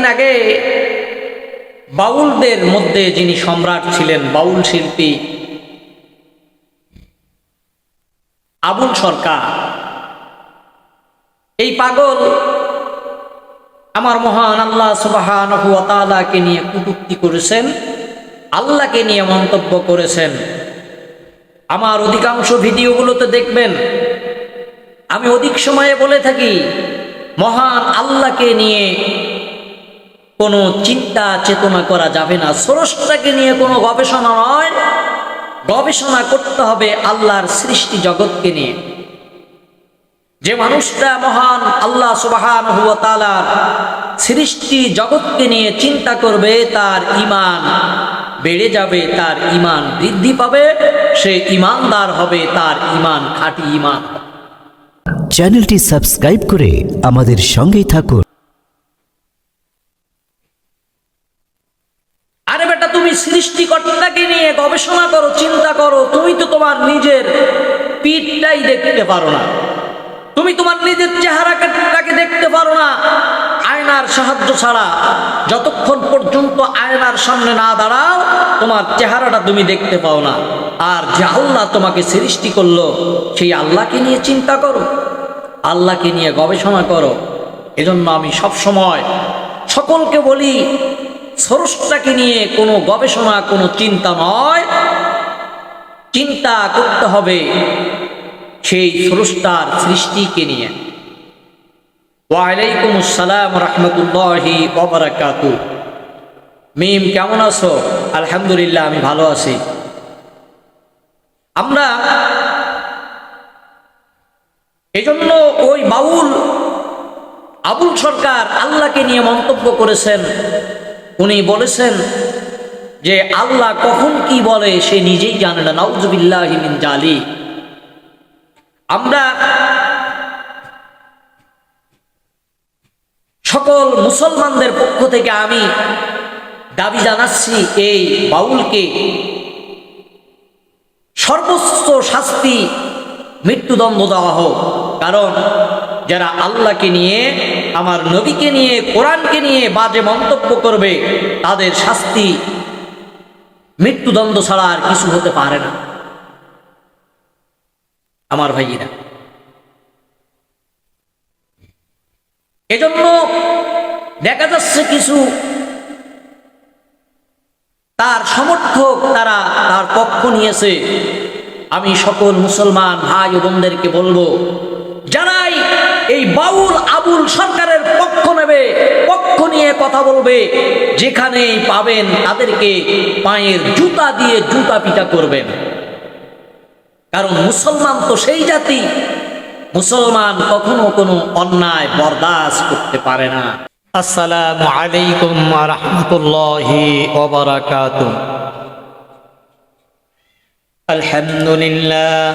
কয়েকদিন আগে বাউলদের মধ্যে যিনি সম্রাট ছিলেন, বাউল শিল্পী আবুল সরকার, এই পাগল আমার মহান আল্লাহ সুবাহানকে নিয়ে কুটুক্তি করেছেন, আল্লাহকে নিয়ে মন্তব্য করেছেন। আমার অধিকাংশ ভিডিওগুলোতে দেখবেন, আমি অধিক সময়ে বলে থাকি, মহান আল্লাহকে নিয়ে কোনো চিন্তা চেতনা করা যাবে না। স্রষ্টাকে নিয়ে কোনো গবেষণা নয়। গবেষণা করতে হবে আল্লাহর সৃষ্টি জগৎকে নিয়ে। যে মানুষটা মহান আল্লাহ সুবাহান তালার সৃষ্টি জগৎকে নিয়ে চিন্তা করবে, তার ইমান বেড়ে যাবে, তার ইমান বৃদ্ধি পাবে, সে ইমানদার হবে, তার ইমান খাঁটি ইমান চ্যানেলটি সাবস্ক্রাইব করে আমাদের সঙ্গেই থাকুন আরে বেটা তুমি সৃষ্টিকর্তাকে নিয়ে গবেষণা করো, চিন্তা করো, তুমি তো তোমার নিজের পিঠটাই দেখতে পারো না। তুমি তোমার নিজের চেহারাটাকে দেখতে পারো না। আয়নার সাহায্য ছাড়া যতক্ষণ পর্যন্ত আয়নার সামনে না দাঁড়াও, তোমার চেহারাটা তুমি দেখতে পাও না। আর যে আল্লাহ তোমাকে সৃষ্টি করল, সেই আল্লাহকে নিয়ে চিন্তা করো, আল্লাহকে নিয়ে গবেষণা করো। এজন্য আমি সব সময় সকলকে বলি স্রষ্টাকে নিয়ে কোনো গবেষণা, কোনো চিন্তা নয়। চিন্তা করতে হবে সেই স্রষ্টার সৃষ্টিকে নিয়ে। ওয়ালাইকুম আসসালাম রহমতুল্লাহি ওবরাকাতু মিম, কেমন আছো? আলহামদুলিল্লাহ, আমি ভালো আছি। আমরা এই জন্য ওই বাউল আবুল সরকার আল্লাহকে নিয়ে মন্তব্য করেছেন উনি বলেছেন যে আল্লাহ কখন কি বলে সে নিজেই জানে না। নাউজুবিল্লাহ জালি আমরা সকল মুসলমানদের পক্ষ থেকে আমি দাবি জানাচ্ছি এই বাউলকে। সর্বোচ্চ শাস্তি, মৃত্যুদণ্ড দেওয়া হোক। কারণ যারা আল্লাহকে নিয়ে আমার নবীকে নিয়ে, কোরআনকে নিয়ে বাজে মন্তব্য করবে, তাদের শাস্তি মৃত্যুদণ্ড ছাড়া আর কিছু হতে পারে না। আমার ভাইয়েরা, এজন্য দেখা যাচ্ছে কিছু তার সমর্থক তারা তার পক্ষ নিয়েছে। আমি সকল মুসলমান ভাই বোনদেরকে বলব, যারাই এই বাউল আবুল সরকারের পক্ষ নেবে পক্ষ নিয়ে কথা বলবে। যেখানেই পাবেন তাদেরকে পায়ের জুতা দিয়ে জুতা পিটা করবেন। কারণ মুসলমান তো সেই জাতি মুসলমান কখনো কোনো অন্যায় বরদাস্ত করতে পারে না। আসসালামু আলাইকুম রহমতুল্লাহি ওবরাকাত আলহামদুলিল্লাহ।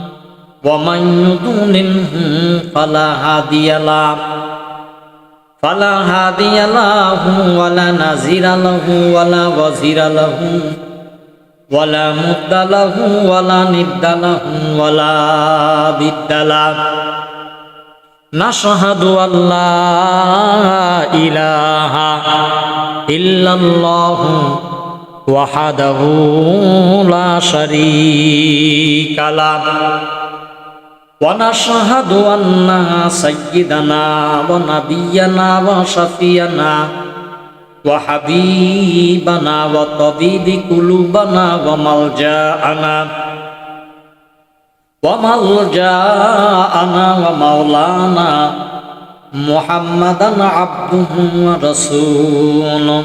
ومن يضلله فلا هادي له فلا هادي له ولا نذير له ولا وزير له ولا مد له ولا ند له ولا بد له نشهد أن لا إله إلا الله وحده لا شريك له ونشهد أن سيدنا ونبينا وشفينا وحبيبنا وطبيب قلوبنا وملجاءنا وملجاءنا ومولانا محمدا عبده ورسوله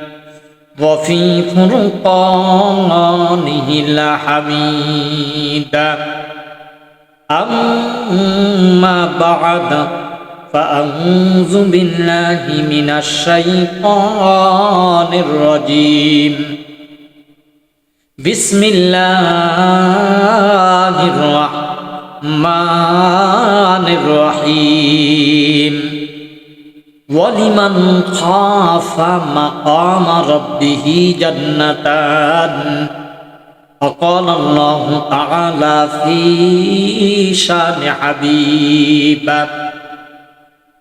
وفي فرقانه الحميد. أما بعد فأعوذ بالله من الشيطان الرجيم. بسم الله الرحمن الرحيم. ولمن خاف مقام ربه جنتان وقال الله تعالى في شان حبيبه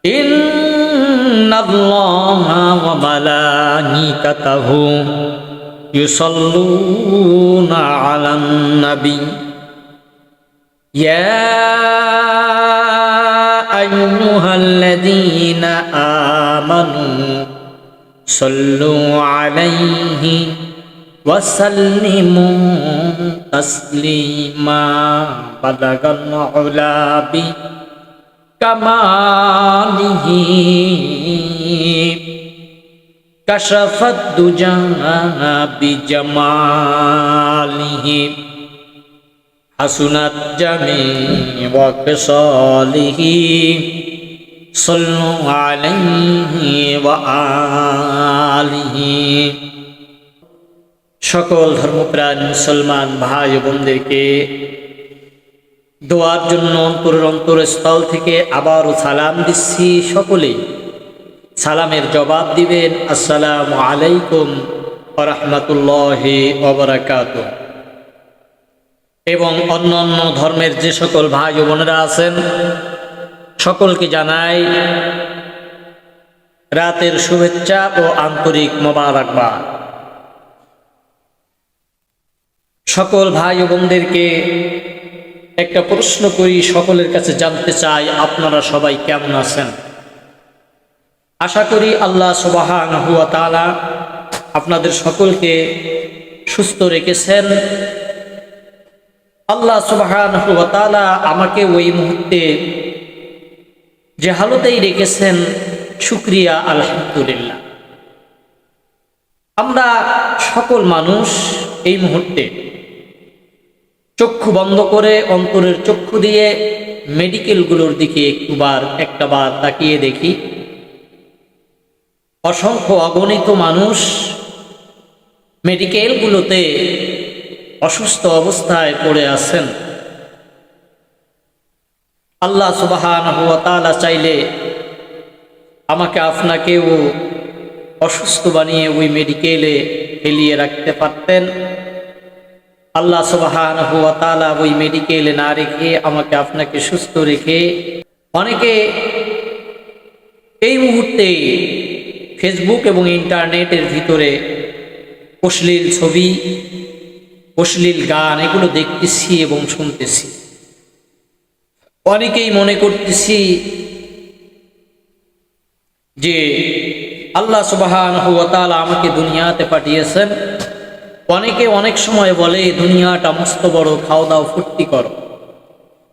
إن الله وملائكته يصلون على النبي يا أيها الذين صلوا عليه وسلموا تسليما بلغ العلا كماله كشف الدجى بجماله حسنت جميع وخصاله صلوا عليه وآله সকল ধর্মপ্রাণ মুসলমান ভাই ও বোনদেরকে দোয়ার জন্য অন্তরের অন্তরস্থল থেকে আবারও সালাম দিচ্ছি সকলেই সালামের জবাব দিবেন আসসালামু আলাইকুম রহমতুল্লাহ অবরাকাত এবং অন্য অন্য ধর্মের যে সকল ভাই ও বোনেরা আছেন সকলকে জানাই রাতের শুভেচ্ছা ও আন্তরিক মোবারকবাদ। সকল ভাই ও বোনদেরকে একটা প্রশ্ন করি, সকলের কাছে জানতে চাই, আপনারা সবাই কেমন আছেন? আশা করি আল্লাহ সুবাহান হুয়া তালা আপনাদের সকলকে সুস্থ রেখেছেন। আল্লাহ সুবাহান হুয়া তালা আমাকে ওই মুহূর্তে যে হালতেই রেখেছেন, শুক্রিয়া, আলহামদুলিল্লাহ। আমরা সকল মানুষ এই মুহূর্তে চক্ষু বন্ধ করে অন্তরের চক্ষু দিয়ে মেডিকেলগুলোর দিকে একটুবার একটা বার তাকিয়ে দেখি। অসংখ্য অগণিত মানুষ মেডিকেলগুলোতে অসুস্থ অবস্থায় পড়ে আছেন। আল্লাহ সুবাহান তালা চাইলে আমাকে আপনাকেও অসুস্থ বানিয়ে ওই মেডিকেলে ফেলিয়ে রাখতে পারতেন। আল্লাহ সুবাহান তালা ওই মেডিকেলে না রেখে আমাকে আপনাকে সুস্থ রেখে অনেকে এই মুহূর্তে ফেসবুক এবং ইন্টারনেটের ভিতরে অশ্লীল ছবি, অশ্লীল গান এগুলো দেখতেছি এবং শুনতেছি। অনেকেই মনে করতেছি যে আল্লাহ সুবাহান হুয়া তালা আমাকে দুনিয়াতে পাঠিয়েছেন। অনেকে অনেক সময় বলে, দুনিয়াটা মস্ত বড় খাওয়া দাও, ফুর্তি করো।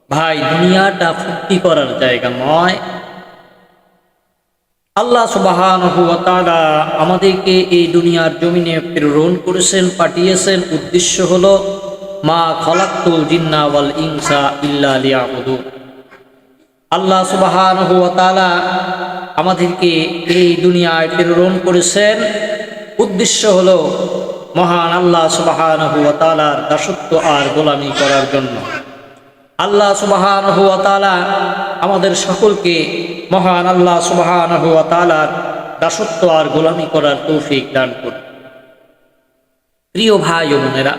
ভাই, দুনিয়াটা ফুর্তি করার জায়গা নয়। আল্লাহ সুবাহান আমাদেরকে এই দুনিয়ার জমিনে প্রেরণ করেছেন, পাঠিয়েছেন। উদ্দেশ্য হলো, মা খলাক্তুল জিন্না ওয়াল ইনসা ইল্লা লিয়াবুদু আল্লাহ সুবাহান আমাদেরকে এই দুনিয়ায় প্রেরণ করেছেন। উদ্দেশ্য হলো মহান আল্লাহ সুবাহান হুয়া তালার দাসত্ব আর গোলামি করার জন্য। আল্লাহ সুবাহান হুয়া তালা আমাদের সকলকে মহান আল্লাহ সুবাহান হুয়া তালার দাসত্ব আর গোলামি করার তৌফিক দান করুন। প্রিয় ভাই বোনেরা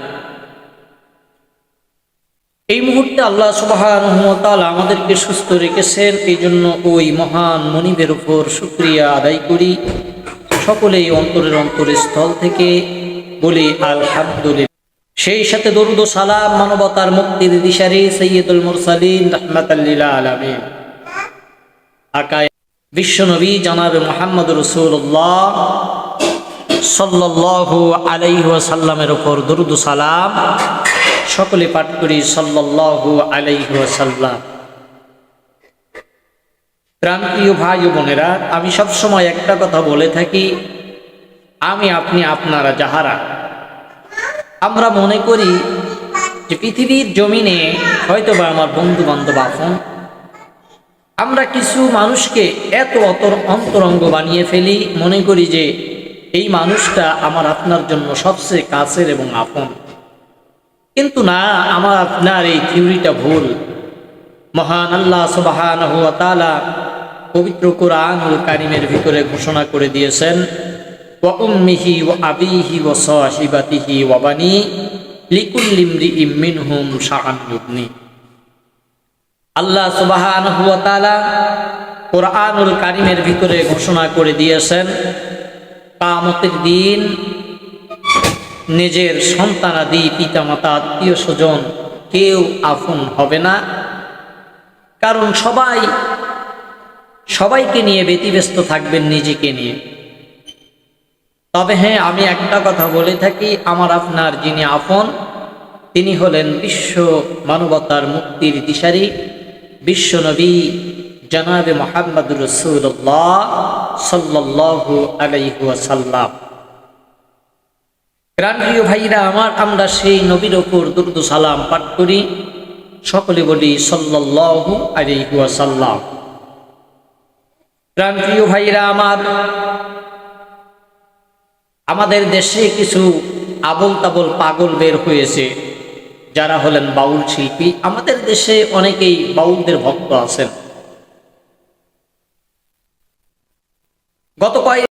এই মুহূর্তে আল্লাহ সুবাহান আমাদেরকে সুস্থ রেখেছেন। এই জন্য ওই মহান মনিবের উপর শুক্রিয়া আদায় করি। সকলেই অন্তরের অন্তরের স্থল থেকে বলি, আলহামদুলিল্লাহ। সেই সাথে দরুদ সালাম, মানবতার মুক্তির দিশারি, সৈয়দুল মুরসালিন রহমাতাল্লিল আলমিন। আকায় বিশ্বনবী জনাবে মোহাম্মদ রসুল্লাহ সাল্লাল্লাহু আলাইহি ওয়াসাল্লামের উপর দরুদ সালাম। সকলে পাঠ করি সাল্লাল্লাহু আলাইহি ওয়াসাল্লাম। প্রান্তীয় ভাই বোনেরা, আমি সব সময় একটা কথা বলে থাকি, আমি, আপনি, আপনারা যাহারা, আমরা মনে করি যে পৃথিবীর জমিনে হয়তোবা আমার বন্ধু বান্ধব আপন, আমরা কিছু মানুষকে এত অতর অন্তরঙ্গ বানিয়ে ফেলি, মনে করি যে এই মানুষটা আমার আপনার জন্য সবচেয়ে কাছের এবং আপন। কিন্তু না, আমার আপনার এই থিওরিটা ভুল। মহান আল্লাহ সুবাহান পবিত্র কোরআনুল কারিমের ভিতরে ঘোষণা করে দিয়েছেন, ওয়া উম্মিহি ওয়া আবিহি ওয়া সাহিবাতিহি ওয়া বানি লিকুল্লি ইমরিইম মিনহুম শাআন ইউগনি। আল্লাহ সুবহানাহু ওয়া তাআলা কোরআনুল কারিমের ভিতরে ঘোষণা করে দিয়েছেন, কামতের দিন নিজের সন্তানাদি পিতামাতা, আত্মীয় স্বজন, কেউ আপন হবে না। কারণ সবাই, সবাইকে নিয়ে ব্যতিব্যস্ত থাকবেন নিজেকে নিয়ে। তবে হ্যাঁ আমি একটা কথা বলে থাকি, আমার আপনার যিনি আপন, তিনি হলেন বিশ্ব মানবতার মুক্তির দিশারি বিশ্বনবী জনাবে মোহাম্মদুর রসুল্লাহ সাল্লাল্লাহু আলাইহি ওয়াসাল্লাম। প্রাণপ্রিয় ভাইরা, আমার আমরা সেই নবীর ওপর দুর্দ সালাম পাঠ করি। সকলে বলি সাল্লাল্লাহু আলাইহি ওয়াসাল্লাম। প্রাণপ্রিয় ভাইরা, আমার আমাদের দেশে কিছু আবল তাবল পাগল বের হয়েছে। যারা হলেন বাউল শিল্পী। আমাদের দেশে অনেকেই বাউলদের ভক্ত আছেন। গত কয়েক